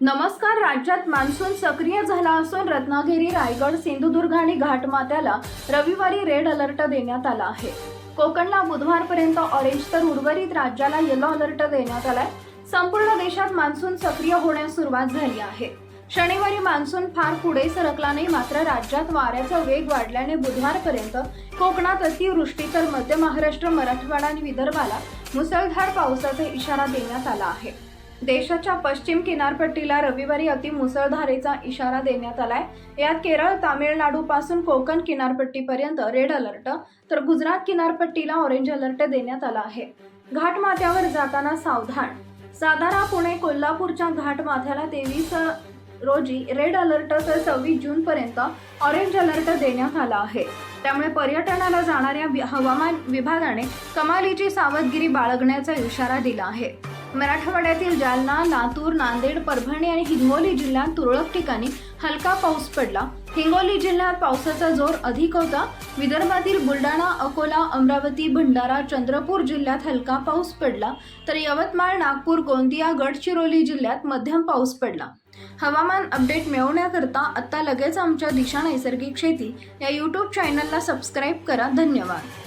नमस्कार राज्यात मान्सून सक्रिय झाला असून रत्नागिरी रायगड सिंधुदुर्ग आणि घाटमात्याला रविवारी रेड अलर्ट देण्यात आला आहे. कोकणला बुधवारपर्यंत ऑरेंज तर उर्वरित राज्याला येलो अलर्ट देण्यात आलाय. संपूर्ण देशात मान्सून सक्रिय होण्यास सुरुवात झाली आहे. शनिवारी मान्सून फार पुढे सरकला नाही मात्र राज्यात वाऱ्याचा वेग वाढल्याने बुधवारपर्यंत कोकणात अतिवृष्टी तर मध्य महाराष्ट्र मराठवाडा आणि विदर्भाला मुसळधार पावसाचा इशारा देण्यात आला आहे. देशाच्या पश्चिम किनारपट्टीला रविवारी अति मुसळधारेचा इशारा देण्यात आलाय. यात केरळ तामिळनाडू पासून कोकण किनारपट्टीपर्यंत रेड अलर्ट तर गुजरात किनारपट्टीला ऑरेंज अलर्ट देण्यात आला आहे. घाटमाथ्यावर जाताना सावधान. सातारा पुणे कोल्हापूरच्या घाटमाथ्याला तेवीस रोजी रेड अलर्ट तर सव्वीस जून पर्यंत ऑरेंज अलर्ट देण्यात आला आहे. त्यामुळे पर्यटनाला जाणाऱ्या वि- हवामान विभागाने कमालीची सावधगिरी बाळगण्याचा इशारा दिला आहे. मराठवाड्यातील जालना लातूर नांदेड परभणी आणि हिंगोली जिल्ह्यात तुरळक ठिकाणी हलका पाऊस पडला. हिंगोली जिल्ह्यात पावसाचा जोर अधिक होता. विदर्भातील बुलढाणा अकोला अमरावती भंडारा चंद्रपूर जिल्ह्यात हलका पाऊस पडला. तर यवतमाळ नागपूर गोंदिया गडचिरोली जिल्ह्यात मध्यम पाऊस पडला. हवामान अपडेट मिळवण्याकरता आत्ता लगेच आमच्या दिशा नैसर्गिक शेती. या यूट्यूब चॅनलला सबस्क्राईब करा. धन्यवाद.